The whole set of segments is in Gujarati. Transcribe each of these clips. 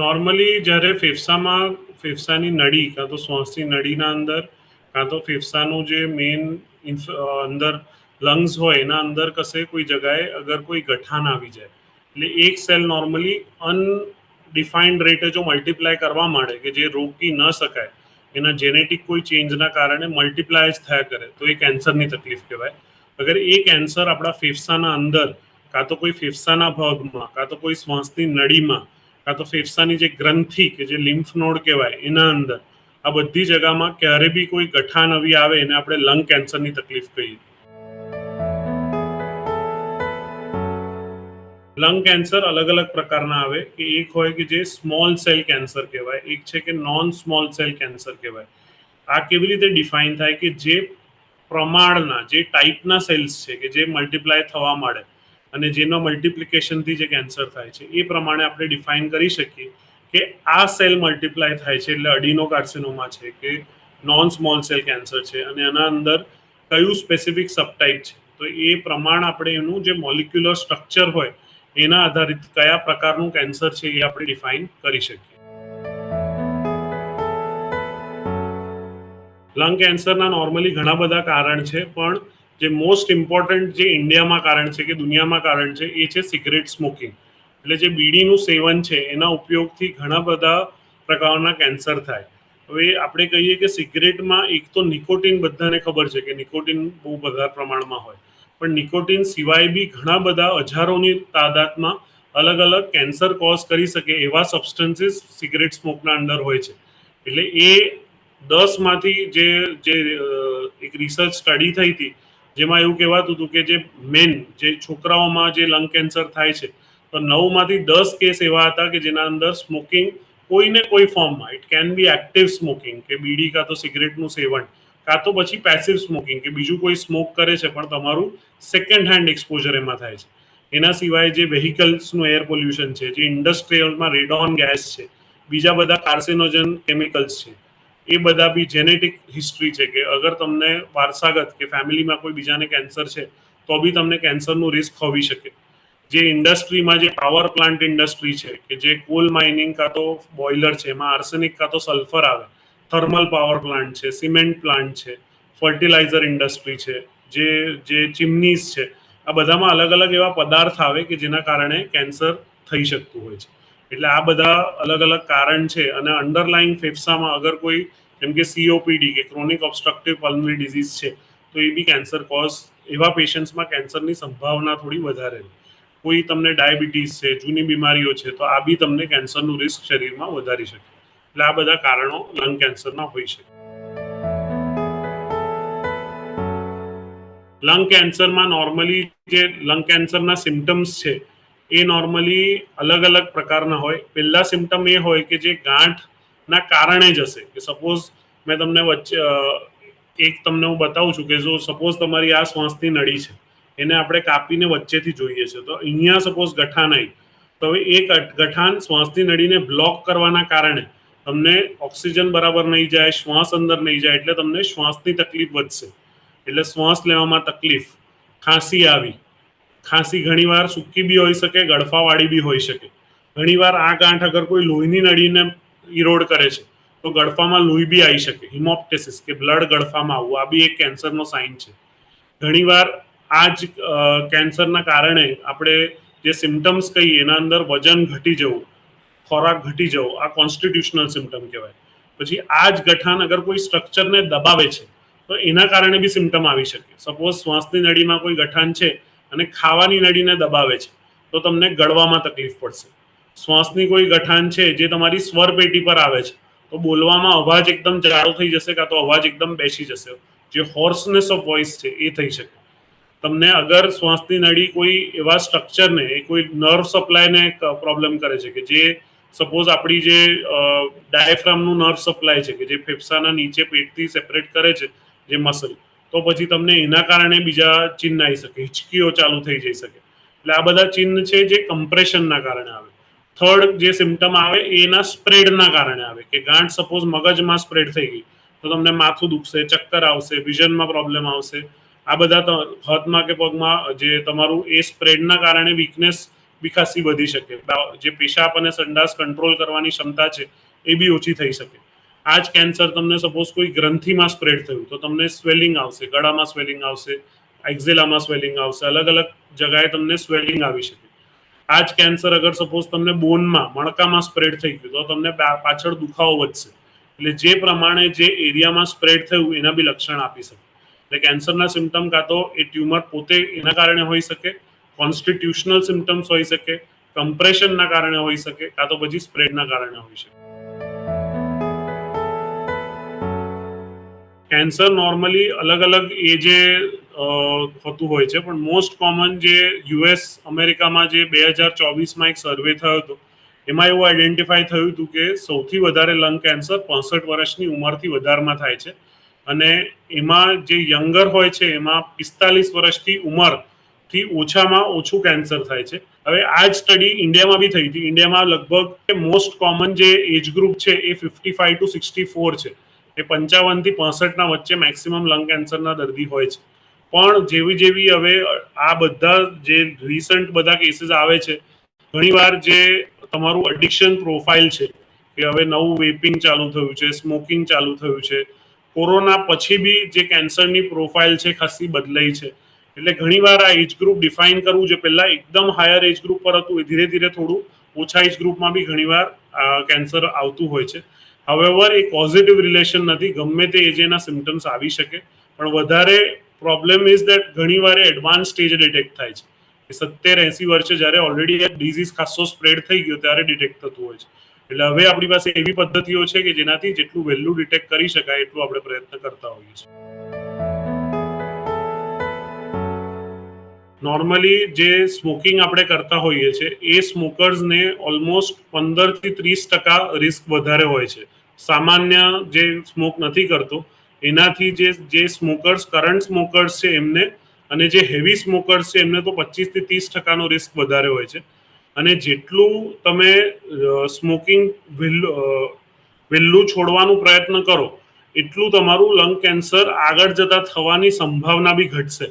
નોર્મલી જ્યારે ફેફસામાં, ફેફસાની નળી કાં તો શ્વાસની નળીના અંદર, કાં તો ફેફસાનું જે મેઇન અંદર લંગ્સ હોય, એના અંદર કશે કોઈ જગાએ અગર કોઈ ગઠાન આવી જાય. એટલે એક સેલ નોર્મલી અનડિફાઇન્ડ રેટે જો મલ્ટીપ્લાય કરવા માંડે કે જે રોકી ન શકાય, એના જેનેટિક કોઈ ચેન્જના કારણે મલ્ટીપ્લાય જ થયા કરે, તો એ કેન્સરની તકલીફ કહેવાય. અગર એ કેન્સર આપણા ફેફસાના અંદર, કાં તો કોઈ ફેફસાના ભાગમાં, કાં તો કોઈ શ્વાસની નળીમાં કાં તો ફેફસાની જે ગ્રંથિ કે જે લિમ્ફ નોડ કહેવાય, એના અંદર આ બધી જગામાં ક્યારે બી કોઈ ગઠાન નવી આવે એને આપણે લંગ કેન્સરની તકલીફ કહીએ. લંગ કેન્સર અલગ અલગ પ્રકારના આવે, કે એક હોય કે જે સ્મોલ સેલ કેન્સર કહેવાય, એક છે કે નોન સ્મોલ સેલ કેન્સર કહેવાય. આ કેવી રીતે ડિફાઇન થાય કે જે પ્રમાણના, જે ટાઈપના સેલ્સ છે કે જે મલ્ટીપ્લાય થવા માંડે અને જેનો મલ્ટિપ્લિકેશનથી જે કેન્સર થાય છે, એ પ્રમાણે આપણે ડિફાઇન કરી શકીએ કે આ સેલ મલ્ટીપ્લાય થાય છે એટલે અડીનો કાર્સિનોમા છે કે નોન સ્મોલ સેલ કેન્સર છે અને એના અંદર કયું સ્પેસિફિક સબટાઈપ છે. તો એ પ્રમાણ આપણે એનું જે મોલિક્યુલર સ્ટ્રક્ચર હોય, એના આધારિત કયા પ્રકારનું કેન્સર છે એ આપણે ડિફાઇન કરી શકીએ. લંગ કેન્સરના નોર્મલી ઘણા બધા કારણ છે, પણ જે મોસ્ટ ઇમ્પોર્ટન્ટ જે ઇન્ડિયામાં કારણ છે કે દુનિયામાં કારણ છે, એ છે સિગરેટ સ્મોકિંગ એટલે જે બીડીનું સેવન છે, એના ઉપયોગથી ઘણા બધા પ્રકારના કેન્સર થાય. હવે આપણે કહીએ કે સિગરેટમાં એક તો નિકોટિન બધાને ખબર છે કે નિકોટિન બહુ બધા પ્રમાણમાં હોય. પણ નિકોટિન સિવાય બી ઘણા બધા હજારોની તાદાદમાં અલગ અલગ કેન્સર કોઝ કરી શકે એવા સબસ્ટન્સીસ સિગરેટ સ્મોકના અંદર હોય છે. એટલે એ દસમાંથી જે જે એક રિસર્ચ સ્ટડી થઈ હતી જેમાં એવું કહેવાતું હતું કે જે મેન જે છોકરાઓમાં જે લંગ કેન્સર થાય છે, તો નવમાંથી દસ કેસ એવા હતા કે જેના અંદર સ્મોકિંગ કોઈને કોઈ ફોર્મમાં it can be active smoking કે બીડી કાં તો સિગરેટનું સેવન, કાં તો પછી પેસિવ સ્મોકિંગ કે બીજું કોઈ સ્મોક કરે છે, પણ તમારું સેકન્ડ હેન્ડ એક્સપોઝર એમાં થાય છે. એના સિવાય જે વેહિકલ્સનું એર પોલ્યુશન છે, જે ઇન્ડસ્ટ્રીયલમાં રેડોન ગેસ છે, બીજા બધા કાર્સિનોજન કેમિકલ્સ છે એ બધા બી જેનેટિક હિસ્ટ્રી છે કે અગર તમને વારસાગત કે ફેમિલીમાં કોઈ બીજાને કેન્સર છે, તો બી તમને કેન્સરનું રિસ્ક હોવી શકે. જે ઇન્ડસ્ટ્રીમાં જે પાવર પ્લાન્ટ ઇન્ડસ્ટ્રી છે કે જે કોલ માઇનિંગ કાં તો બોઇલર છે, એમાં આર્સેનિક કાં તો સલ્ફર આવે થર્મલ પાવર પ્લાન્ટ છે સિમેન્ટ પ્લાન્ટ છે ફર્ટિલાઇઝર ઇન્ડસ્ટ્રી છે, જે જે ચિમનીઝ છે, આ બધામાં અલગ અલગ એવા પદાર્થ આવે કે જેના કારણે કેન્સર થઈ શકતું હોય છે. એટલે આ બધા અલગ અલગ કારણ છે અને અંડરલાઈન ફેફસામાં અગર કોઈ, જેમ કે સીઓપીડી કે ક્રોનિક ઓબસ્ટ્રક્ટિવ પલ્મરી ડિઝીઝ છે, તો એ બી કેન્સર કોઝ એવા પેશન્ટ્સમાં કેન્સરની સંભાવના થોડી વધારે કોઈ તમને ડાયાબિટીસ છે, જૂની બીમારીઓ છે, તો આ બી તમને કેન્સરનું રિસ્ક શરીરમાં વધારી શકે. એટલે આ બધા કારણો લંગ કેન્સરના હોઈ શકે. લંગ કેન્સરમાં નોર્મલી જે લંગ કેન્સરના સિમ્ટમ્સ છે એ નોર્મલી અલગ અલગ પ્રકારના હોય. પહેલા સિમ્ટમ એ હોય કે જે ગાંઠના કારણે જ હશે. કે સપોઝ મેં તમને વચ્ચે એક તમને હું બતાવું છું કે જો સપોઝ તમારી આ શ્વાસની નળી છે. એને આપણે કાપીને વચ્ચેથી જોઈએ છે. તો અહીંયા સપોઝ ગઠાન આવી. તો હવે એ ગઠાન શ્વાસની નળીને બ્લોક કરવાના કારણે તમને ઓક્સિજન બરાબર નહીં જાય, શ્વાસ અંદર નહીં જાય, એટલે તમને શ્વાસની તકલીફ વધશે. એટલે શ્વાસ લેવામાં તકલીફ. ખાંસી આવી. ખાંસી ઘણીવાર સૂકી બી હોઈ શકે, ગળફાવાળી બી હોઈ શકે. ઘણીવાર આ ગાંઠ અગર કોઈ લોહીની નળીને ઇરોડ કરે છે, તો ગળફામાં લોહી બી આવી શકે, હિમોપ્ટેસિસ કે બ્લડ ગળફામાં આવવું આ બી એક કેન્સરનો સાઇન છે. ઘણીવાર આ જ કેન્સરના કારણે આપણે જે સિમ્ટમ્સ કહીએ, એના અંદર વજન ઘટી જવું, ખોરાક ઘટી જવો, આ કોન્સ્ટિટ્યુશનલ સિમ્ટમ કહેવાય. પછી આ જ ગઠાન અગર કોઈ સ્ટ્રક્ચરને દબાવે છે, તો એના કારણે બી સિમ્ટમ આવી શકે. સપોઝ શ્વાસની નળીમાં કોઈ ગઠાન છે અને ખાવાની નળીને દબાવે છે, તો તમને ગળવામાં તકલીફ પડશે. શ્વાસની કોઈ ગઠાન છે જે તમારી સ્વર પેટી પર આવે છે, તો બોલવામાં અવાજ એકદમ જાડો થઈ જશે કાં તો અવાજ એકદમ બેસી જશે. જે હોર્સનેસ ઓફ વોઇસ છે એ થઈ શકે. તમને અગર શ્વાસની નળી કોઈ એવા સ્ટ્રક્ચરને કોઈ નર્વ સપ્લાયને પ્રોબ્લેમ કરે છે કે જે સપોઝ આપણી જે ડાયફ્રામનું નર્વ સપ્લાય છે કે જે ફેફસાના નીચે પેટથી સેપરેટ કરે છે, જે મસલ તો પછી તમને એના કારણે બીજા ચિહ્ન આવી શકે, હિચકીઓ ચાલુ થઈ જઈ શકે. એટલે આ બધા ચિહ્ન છે જે કમ્પ્રેશનના કારણે આવે. થર્ડ જે સિમ્ટમ આવે એના સ્પ્રેડના કારણે આવે, કે ગાંઠ સપોઝ મગજમાં સ્પ્રેડ થઈ ગઈ, તો તમને માથું દુખશે, ચક્કર આવશે વિઝનમાં પ્રોબ્લેમ આવશે. આ બધા હાથમાં કે પગમાં જે તમારું એ સ્પ્રેડના કારણે વીકનેસ વિકાસી વધી શકે. જે પેશાબ અને સંડાસ કંટ્રોલ કરવાની ક્ષમતા છે એ બી ઓછી થઈ શકે. આ જ કેન્સર તમને સપોઝ કોઈ ગ્રંથિમાં સ્પ્રેડ થયું, તો તમને સ્વેલિંગ આવશે, ગળામાં સ્વેલિંગ આવશે એક્ઝેલામાં સ્વેલિંગ આવશે અલગ અલગ જગાએ તમને સ્વેલિંગ આવી શકે. આ જ કેન્સર અગર સપોઝ તમને બોનમાં મણકામાં સ્પ્રેડ થઈ ગયું, તો તમને પાછળ દુખાવો વધશે. એટલે જે પ્રમાણે જે એરિયામાં સ્પ્રેડ થયું, એના બી લક્ષણ આપી શકે. એટલે કેન્સરના સિમ્ટમ કાં તો એ ટ્યુમર પોતે એના કારણે હોઈ શકે કોન્સ્ટિટ્યુશનલ સિમ્ટમ્સ હોઈ શકે કમ્પ્રેશનના કારણે હોઈ શકે, કાં તો પછી સ્પ્રેડના કારણે હોઈ શકે. કેન્સર નોર્મલી અલગ અલગ એજે થતું હોય છે. પણ મોસ્ટ કોમન જે યુએસ અમેરિકામાં જે બે હજાર ચોવીસમાં એક સર્વે થયો હતો, એમાં એવું આઈડેન્ટિફાઈ થયું હતું કે સૌથી વધારે લંગ કેન્સર પાસઠ વર્ષની ઉંમરથી વધારમાં થાય છે. અને એમાં જે યંગર હોય છે, એમાં પિસ્તાલીસ વર્ષથી ઉંમરથી ઓછામાં ઓછું કેન્સર થાય છે. હવે આ જ સ્ટડી ઇન્ડિયામાં બી થઈ હતી. ઇન્ડિયામાં લગભગ મોસ્ટ કોમન જે એજ ગ્રુપ છે એ fifty five to sixty four છે. એ પંચાવનથી પાસઠના વચ્ચે મેક્સિમમ લંગ કેન્સરના દર્દી હોય છે. પણ જેવી જેવી હવે આ બધા જે રિસન્ટ બધા કેસીસ આવે છે ઘણીવાર જે તમારું એડિક્શન પ્રોફાઇલ છે, કે હવે નવું વેપિંગ ચાલુ થયું છે સ્મોકિંગ ચાલુ થયું છે, કોરોના પછી બી જે કેન્સરની પ્રોફાઇલ છે ખાસી બદલાઈ છે. એટલે ઘણીવાર આ એજ ગ્રુપ ડિફાઇન કરવું છે પહેલાં એકદમ હાયર એજ ગ્રુપ પર હતું, એ ધીરે ધીરે થોડું ઓછા એજ ગ્રુપમાં બી ઘણીવાર કેન્સર આવતું હોય છે. હવેવર એ પોઝિટિવ રિલેશન નથી. ગમે તે એજેના સિમ્ટમ્સ આવી શકે. પણ વધારે પ્રોબ્લેમ ઇઝ દેટ ઘણીવાર એડવાન્સ સ્ટેજે ડિટેક્ટ થાય છે. સત્તેર એસી વર્ષે જ્યારે ઓલરેડી ડિઝીઝ ખાસો સ્પ્રેડ થઈ ગયો, ત્યારે ડિટેક્ટ થતું હોય છે. એટલે હવે આપણી પાસે એવી પદ્ધતિઓ છે કે જેનાથી જેટલું વહેલું ડિટેક્ટ કરી શકાય, એટલું આપણે પ્રયત્ન કરતા હોઈએ છીએ. નોર્મલી જે સ્મોકિંગ આપણે કરતા હોઈએ છીએ એ સ્મોકર્સને ઓલમોસ્ટ પંદરથી ત્રીસ ટકા રિસ્ક વધારે હોય છે. સામાન્ય જે સ્મોક નથી કરતો, એનાથી જે જે સ્મોકર્સ કરંટ સ્મોકર્સ છે એમને, અને જે હેવી સ્મોકર્સ છે એમને તો પચીસથી ત્રીસ ટકાનો રિસ્ક વધારે હોય છે. અને જેટલું તમે સ્મોકિંગ વહેલું છોડવાનું પ્રયત્ન કરો, એટલું તમારું લંગ કેન્સર આગળ જતા થવાની સંભાવના બી ઘટશે.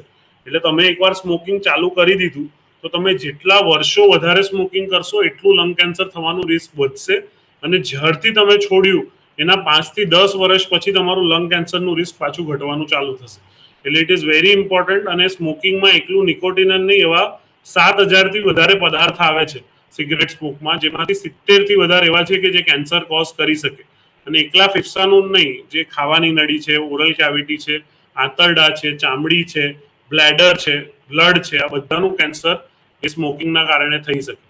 એટલે તમે એકવાર સ્મોકિંગ ચાલુ કરી દીધું, તો તમે જેટલા વર્ષો વધારે સ્મોકિંગ કરશો, એટલું લંગ કેન્સર થવાનું રિસ્ક વધશે. અને જ્યારથી તમે છોડ્યું એના પાંચથી દસ વર્ષ પછી તમારું લંગ કેન્સરનું રિસ્ક પાછું ઘટવાનું ચાલુ થશે. એટલે ઇટ ઇઝ વેરી ઇમ્પોર્ટન્ટ અને સ્મોકિંગમાં એકલું નિકોટિન નહીં, એવા સાત હજારથી વધારે પદાર્થ આવે છે સિગરેટ સ્મોકમાં જેમાંથી સિત્તેરથી વધારે એવા છે કે જે કેન્સર કોઝ કરી શકે. અને એકલા ફેફસાનું નહીં, જે ખાવાની નળી છે ઓરલ કેવિટી છે, આંતરડા છે, ચામડી છે બ્લેડર છે બ્લડ છે, આ બધાનું કેન્સર એ સ્મોકિંગના કારણે થઈ શકે.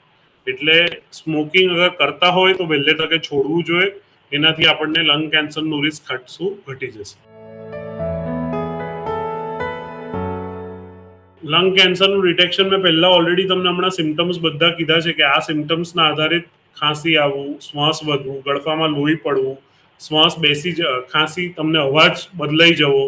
એટલે સ્મોકિંગ અગર કરતા હોય તો વહેલે તકે છોડવું જોઈએ. એનાથી આપણને લંગ કેન્સરનું રિસ્ક ઘટશું ઘટી જશે. લંગ કેન્સરનું ડિટેક્શન મેં પહેલાં ઓલરેડી તમને હમણાં સિમ્ટમ્સ બધા કીધા છે કે આ સિમ્ટમ્સના આધારિત ખાંસી આવવું, શ્વાસ વધવું, ગળફામાં લોહી પડવું, શ્વાસ બેસી જ, ખાંસી તમને અવાજ બદલાઈ જવો,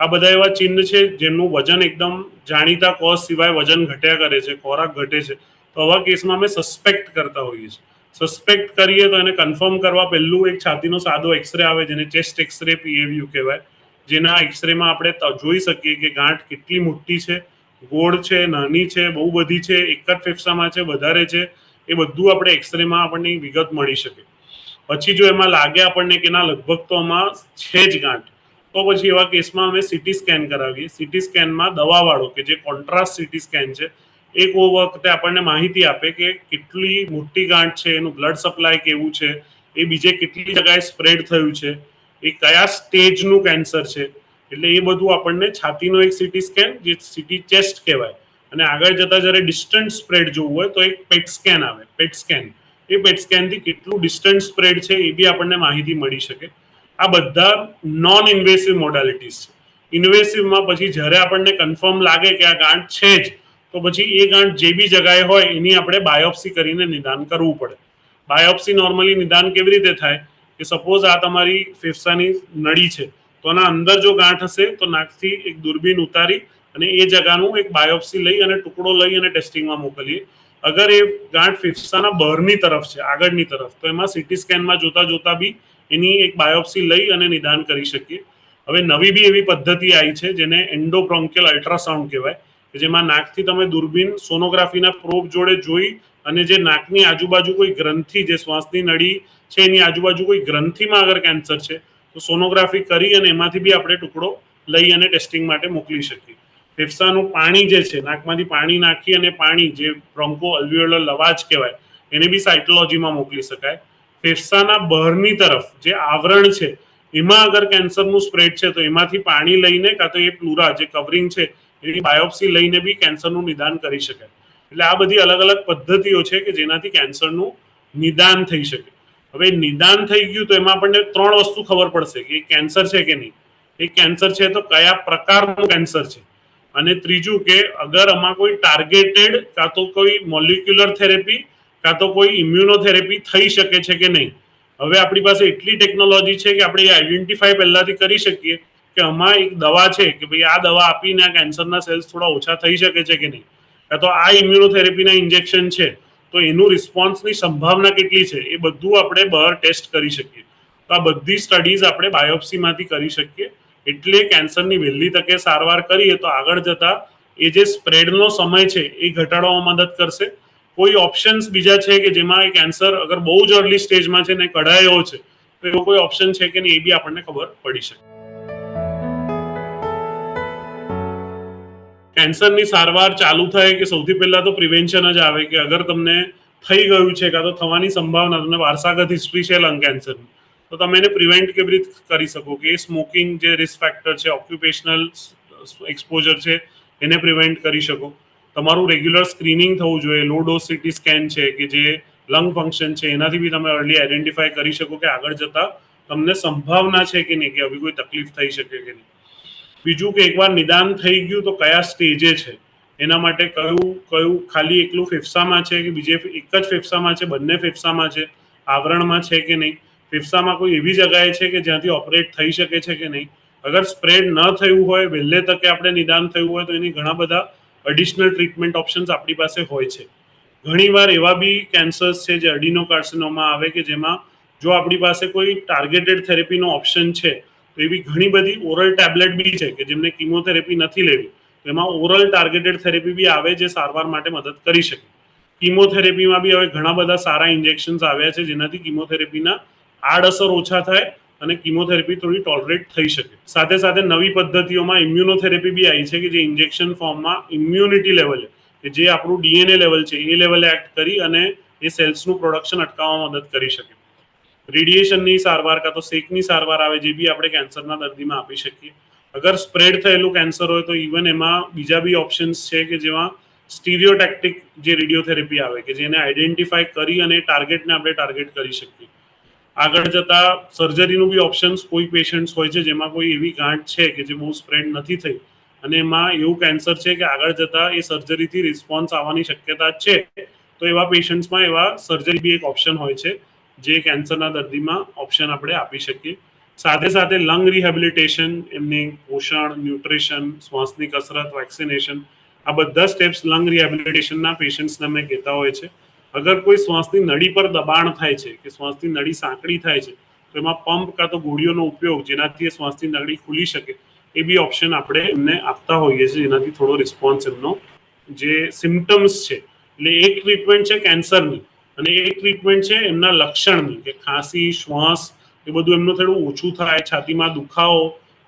આ બધા એવા ચિહ્ન છે જેમનું વજન એકદમ જાણીતા કોઝ સિવાય વજન ઘટ્યા કરે છે, ખોરાક ઘટે છે. તો આવા કેસમાં અમે સસ્પેક્ટ કરતા હોઈએ છીએ. સસ્પેક્ટ કરીએ તો એને કન્ફર્મ કરવા પહેલું એક છાતીનો સાદો એક્સરે આવે, જેને ચેસ્ટ એક્સરે પીએવીયુ કહેવાય. જેના એક્સરેમાં આપણે જોઈ શકીએ કે ગાંઠ કેટલી મોટી છે, ગોળ છે, નાની છે, બહુ બધી છે, એક જ ફેફસામાં છે, વધારે છે, એ બધું આપણે એક્સરેમાં આપણને વિગત મળી શકે. પછી જો એમાં લાગે આપણને કે ના, લગભગ તો આમાં છે જ ગાંઠ. તો પછી એવા કેસમાં અમે સીટી સ્કેન કરાવીએ. સીટી સ્કેનમાં દવાવાળો કે જે કોન્ટ્રાસ્ટ સીટી સ્કેન છે એક વખતે આપણને માહિતી આપે કે કેટલી મોટી ગાંઠ છે, એનું બ્લડ સપ્લાય કેવું છે, એ બીજે કેટલી જગ્યાએ સ્પ્રેડ થયું છે, એ કયા સ્ટેજનું કેન્સર છે, એટલે એ બધું આપણને છાતીનો એક સિટી સ્કેન જે સિટી ચેસ્ટ કહેવાય, અને આગળ જતા જ્યારે ડિસ્ટન્ટ સ્પ્રેડ જોવું હોય તો એક પેટ સ્કેન આવે પેટ સ્કેન એ પેટ સ્કેનથી કેટલું ડિસ્ટન્ટ સ્પ્રેડ છે, એ બી આપણને માહિતી મળી શકે. આ બધા નોન ઇન્વેસિવ મોડાલિટીઝ છે ઇન્વેસિવમાં પછી જ્યારે આપણને કન્ફર્મ લાગે કે આ ગાંઠ છે જ તો પછી એ ગાંઠ જે બી જગાએ હોય એની આપણે બાયોપ્સી કરીને નિદાન કરવું પડે. બાયોપ્સી નોર્મલી નિદાન કેવી રીતે થાય? કે સપોઝ આ તમારી ફેફસાની નળી છે, તો આના અંદર જો ગાંઠ હશે, તો નાકથી એક દૂરબીન ઉતારી અને એ જગાનું એક બાયોપ્સી લઈ અને ટુકડો લઈ અને ટેસ્ટિંગમાં મોકલીએ. અગર એ ગાંઠ ફેફસાના બહારની તરફ છે, આગળની તરફ, તો એમાં સીટી સ્કેનમાં જોતા જોતા બી એની એક બાયોપ્સી લઈ અને નિદાન કરી શકીએ. હવે નવી બી એવી પદ્ધતિ આવી છે જેને એન્ડોબ્રોન્કિયલ અલ્ટ્રાસાઉન્ડ કહેવાય. જેમાં નાકથી તમે દૂરબીન સોનોગ્રાફીના પ્રોબ જોડે જોઈ અને જે નાકની આજુબાજુ કોઈ ગ્રંથિ, જે શ્વાસની નળી છે, એની આજુબાજુ કોઈ ગ્રંથિમાં અગર કેન્સર છે, તો સોનોગ્રાફી કરી અને એમાંથી બી આપણે ટુકડો લઈ અને ટેસ્ટિંગ માટે મોકલી શકીએ. ફેફસાનું પાણી જે છે, નાકમાંથી પાણી નાખી અને પાણી જે બ્રોન્કો અલ્વિયોલર લવાજ કહેવાય, એને બી સાયટોલોજીમાં મોકલી શકાય. ફેફસાના બહારની તરફ જે આવરણ છે, એમાં અગર કેન્સરનું સ્પ્રેડ છે, તો એમાંથી પાણી લઈને કાં તો એ પ્લુરા જે કવરિંગ છે એની બાયોપ્સી લઈને બી કેન્સરનું નિદાન કરી શકાય એટલે આ બધી અલગ અલગ પદ્ધતિઓ છે કે જેનાથી કેન્સરનું નિદાન થઈ શકે. હવે નિદાન થઈ ગયું તો એમાં આપણને ત્રણ વસ્તુ ખબર પડશે કે કેન્સર છે કે નહીં. એ કેન્સર છે તો કયા પ્રકારનું કેન્સર છે? અને ત્રીજું કે અગર આમાં કોઈ ટાર્ગેટેડ કાં તો કોઈ મોલિક્યુલર થેરેપી કાં તો કોઈ ઇમ્યુનોથેરેપી થઈ શકે છે કે નહીં. હવે આપણી પાસે એટલી ટેકનોલોજી છે કે આપણે એ આઈડેન્ટિફાઈ પહેલાથી કરી શકીએ કે આમાં એક દવા છે કે ભાઈ આ દવા આપીને આ કેન્સરના સેલ્સ થોડા ઓછા થઈ શકે છે કે નહીં? કાં તો આ ઇમ્યુનોથેરેપીના ઇન્જેક્શન છે, તો એનું રિસ્પોન્સની સંભાવના કેટલી છે? એ બધું આપણે બહાર ટેસ્ટ કરી શકીએ. તો આ બધી સ્ટડીઝ આપણે બાયોપ્સીમાંથી કરી શકીએ. એટલે કેન્સરની વહેલી તકે સારવાર કરીએ તો આગળ જતા એ જે સ્પ્રેડનો સમય છે એ ઘટાડવામાં મદદ કરશે. કોઈ ઓપ્શન્સ બીજા છે કે જેમાં એ કેન્સર અગર બહુ જ અર્લી સ્ટેજમાં છે ને કઢાયો છે, તો એવો કોઈ ઓપ્શન છે કે નહીં એ બી આપણને ખબર પડી શકે. કેન્સરની સારવાર ચાલુ થાય કે સૌથી પહેલા તો પ્રિવેન્શન જ આવે કે અગર તમને થઈ ગયું છે કાં તો થવાની સંભાવના, તમને વારસાગત હિસ્ટ્રી છે લંગ કેન્સરની તો તમે એને પ્રિવેન્ટ કેવી રીતે કરી શકો? કે સ્મોકિંગ જે રિસ્ક ફેક્ટર છે ઓક્યુપેશનલ એક્સપોઝર છે, એને પ્રિવેન્ટ કરી શકો. તમારું રેગ્યુલર સ્ક્રીનિંગ થવું જોઈએ લો ડોઝ સિટી સ્કેન છે કે જે લંગ ફંક્શન છે, એનાથી બી તમે અર્લી આઈડેન્ટિફાય કરી શકો કે આગળ જતા તમને સંભાવના છે કે નહીં, કે આવી કોઈ તકલીફ થઈ શકે કે નહીં. બીજું કે એકવાર નિદાન થઈ ગયું તો કયા સ્ટેજે છે? એના માટે કયું કયું ખાલી એકલું ફેફસામાં છે કે બીજે એક જ ફેફસામાં છે, બંને ફેફસામાં છે? આવરણમાં છે કે નહીં? ફેફસામાં કોઈ એવી જગાએ છે કે જ્યાંથી ઓપરેટ થઈ શકે છે કે નહીં? અગર સ્પ્રેડ ન થયું હોય, વહેલે તકે આપણે નિદાન થયું હોય તો એની ઘણા બધા અડિશનલ ટ્રીટમેન્ટ ઓપ્શન્સ આપણી પાસે હોય છે. ઘણીવાર એવા બી કેન્સર્સ છે જે અડીનો કાર્સિનોમાં આવે કે જેમાં જો આપણી પાસે કોઈ ટાર્ગેટેડ થેરેપીનો ઓપ્શન છે તો એવી ઘણી બધી ઓરલ ટેબ્લેટ બી છે કે જેમને કિમોથેરેપી નથી લેવી. એમાં ઓરલ ટાર્ગેટેડ થેરેપી બી આવે જે સારવાર માટે મદદ કરી શકે. કિમોથેરેપીમાં બી હવે ઘણા બધા સારા ઇન્જેક્શન્સ આવ્યા છે જેનાથી કિમોથેરેપીના આડઅસર ઓછા થાય અને કિમોથેરેપી થોડી ટોલરેટ થઈ શકે. સાથે સાથે નવી પદ્ધતિઓમાં ઇમ્યુનોથેરેપી બી આવી છે કે જે ઇન્જેક્શન ફોર્મમાં ઇમ્યુનિટી લેવલે કે જે આપણું ડીએનએ લેવલ છે એ લેવલે એક્ટ કરી અને એ સેલ્સનું પ્રોડક્શન અટકાવવામાં મદદ કરી શકે. રેડિયેશનની સારવાર કાં તો શેકની સારવાર આવે જે બી આપણે કેન્સરના દર્દીમાં આપી શકીએ. અગર સ્પ્રેડ થયેલું કેન્સર હોય તો ઇવન એમાં બીજા બી ઓપ્શન્સ છે કે જેમાં સ્ટીરિયોટેક્ટિક જે રેડિયોથેરેપી આવે કે જેને આઈડેન્ટિફાય કરી અને ટાર્ગેટને આપણે ટાર્ગેટ કરી શકીએ. આગળ જતા સર્જરીનું બી ઓપ્શન્સ કોઈ પેશન્ટ્સ હોય છે જેમાં કોઈ એવી ગાંઠ છે કે જે બહુ સ્પ્રેડ નથી થઈ અને એમાં એવું કેન્સર છે કે આગળ જતા એ સર્જરીથી રિસ્પોન્સ આવવાની શક્યતા છે તો એવા પેશન્ટ્સમાં એવા સર્જરી બી એક ઓપ્શન હોય છે. જે કેન્સરના દર્દીમાં ઓપ્શન આપણે આપી શકીએ. સાથે સાથે લંગ રિહેબિલિટેશન એમની પોષણ ન્યુટ્રિશન શ્વાસની કસરત વેક્સિનેશન આ બધા સ્ટેપ્સ લંગ રિહેબિલિટેશનના પેશન્ટ્સને અમે કહેતા હોય છે. અગર કોઈ શ્વાસની નળી પર દબાણ થાય છે કે શ્વાસની નળી સાંકડી થાય છે, તો એમાં પંપ કાં તો ગોળીઓનો ઉપયોગ જેનાથી એ શ્વાસની નળી ખુલી શકે, એ બી ઓપ્શન આપણે એમને આપતા હોઈએ છીએ. જેનાથી થોડો રિસ્પોન્સ એમનો જે સિમ્ટમ્સ છે. એટલે એક ટ્રીટમેન્ટ છે કેન્સરની અને એ ટ્રીટમેન્ટ છે એમના લક્ષણની કે ખાંસી, શ્વાસ, એ બધું એમનું થોડું ઓછું થાય, છાતીમાં દુખાવો.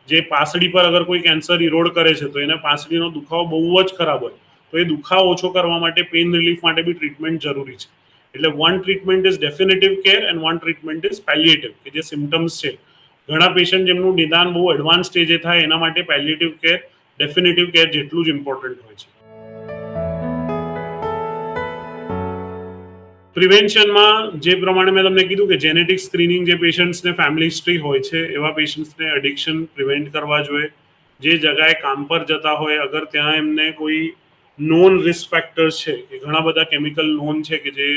જે પાસડી પર અગર કોઈ કેન્સર ઇરોડ કરે છે, તો એને પાસડીનો દુખાવો બહુ જ ખરાબ હોય. તો એ દુખાવો ઓછો કરવા માટે પેઇન રિલીફ માટે બી ટ્રીટમેન્ટ જરૂરી છે. એટલે one treatment is definitive care and one treatment is palliative કે જે સિમ્ટમ્સ છે. ઘણા પેશન્ટ જેમનું નિદાન બહુ એડવાન્સ સ્ટેજે થાય, એના માટે પેલિએટિવ કેર ડેફિનેટિવ કેર જેટલું જ ઇમ્પોર્ટન્ટ હોય છે. પ્રિવેન્શનમાં જે પ્રમાણે મેં તમને કીધું કે જેનેટિક સ્ક્રીનિંગ જે પેશન્ટ્સને ફેમિલી હિસ્ટ્રી હોય છે, એવા પેશન્ટ્સને એડિક્શન પ્રિવેન્ટ કરવા જોઈએ. જે જગાએ કામ પર જતા હોય, અગર ત્યાં એમને કોઈ નોન રિસ્ક ફેક્ટર્સ છે, કે ઘણા બધા કેમિકલ નોન છે કે જે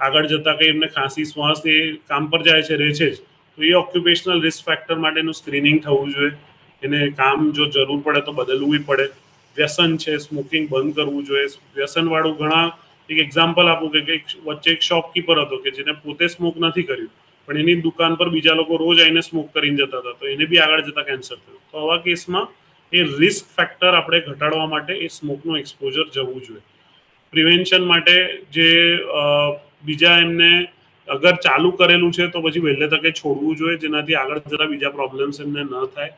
આગળ જતા કંઈ એમને ખાંસી, શ્વાસ એ કામ પર જાય છે, રહે છે જ, તો એ ઓક્યુપેશનલ રિસ્ક ફેક્ટર માટેનું સ્ક્રીનિંગ થવું જોઈએ. એને કામ જો જરૂર પડે તો બદલવું પડે. વ્યસન છે સ્મોકિંગ બંધ કરવું જોઈએ. વ્યસનવાળું ઘણા એક એક્ઝામ્પલ આપું કે વચ્ચે એક શોપકીપર હતો કે જેને પોતે સ્મોક નથી કર્યું, પણ એની દુકાન પર બીજા લોકો રોજ આવીને સ્મોક કરીને જતા હતા, તો એને બી આગળ જતા કેન્સર થયું. તો આવા કેસમાં એ રિસ્ક ફેક્ટર આપણે ઘટાડવા માટે એ સ્મોકનું એક્સપોઝર જવું જોઈએ. પ્રિવેન્શન માટે જે બીજા એમને અગર ચાલુ કરેલું છે તો પછી વહેલે તકે છોડવું જોઈએ, જેનાથી આગળ જતા બીજા પ્રોબ્લેમ્સ એમને ન થાય.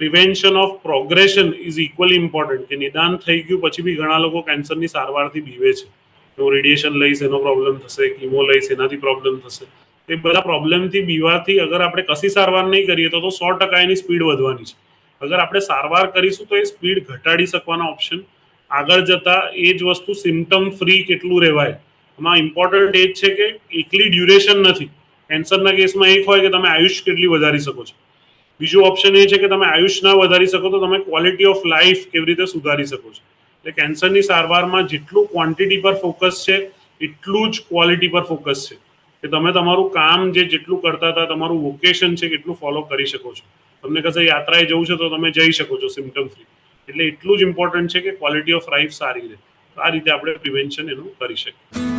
Prevention of progression is equally important કે નિદાન થઈ ગયું પછી બી ઘણા લોકો કેન્સરની સારવારથી બીવે છે. હું રેડિયેશન લઈશ, એનો પ્રોબ્લેમ થશે કીમો લઈશ, એનાથી પ્રોબ્લેમ થશે. એ બધા પ્રોબ્લેમથી બીવાથી અગર આપણે કશી સારવાર નહીં કરીએ તો સો ટકા એની સ્પીડ વધવાની છે. અગર આપણે સારવાર કરીશું તો એ સ્પીડ ઘટાડી શકવાનો ઓપ્શન આગળ જતા એ જ વસ્તુ સિમ્ટમ ફ્રી કેટલું રહેવાય? એમાં ઇમ્પોર્ટન્ટ એ જ છે કે એકલી ડ્યુરેશન નથી. કેન્સરના કેસમાં એક હોય કે તમે આયુષ કેટલી વધારી શકો છો. બીજું ઓપ્શન એ છે કે તમે આયુષ ના વધારી શકો તો તમે ક્વોલિટી ઓફ લાઈફ કેવી રીતે સુધારી શકો છો. એટલે કેન્સરની સારવારમાં જેટલું ક્વોન્ટિટી પર ફોકસ છે, એટલું જ ક્વોલિટી પર ફોકસ છે. કે તમે તમારું કામ જે જેટલું કરતા હતા, તમારું વોકેશન છે કેટલું ફોલો કરી શકો છો. તમને કશે યાત્રાએ જવું છે તો તમે જઈ શકો છો સિમ્ટમ ફ્રી એટલે એટલું જ ઇમ્પોર્ટન્ટ છે કે ક્વોલિટી ઓફ લાઈફ સારી રહે. આ રીતે આપણે પ્રિવેન્શન એનું કરી શકીએ.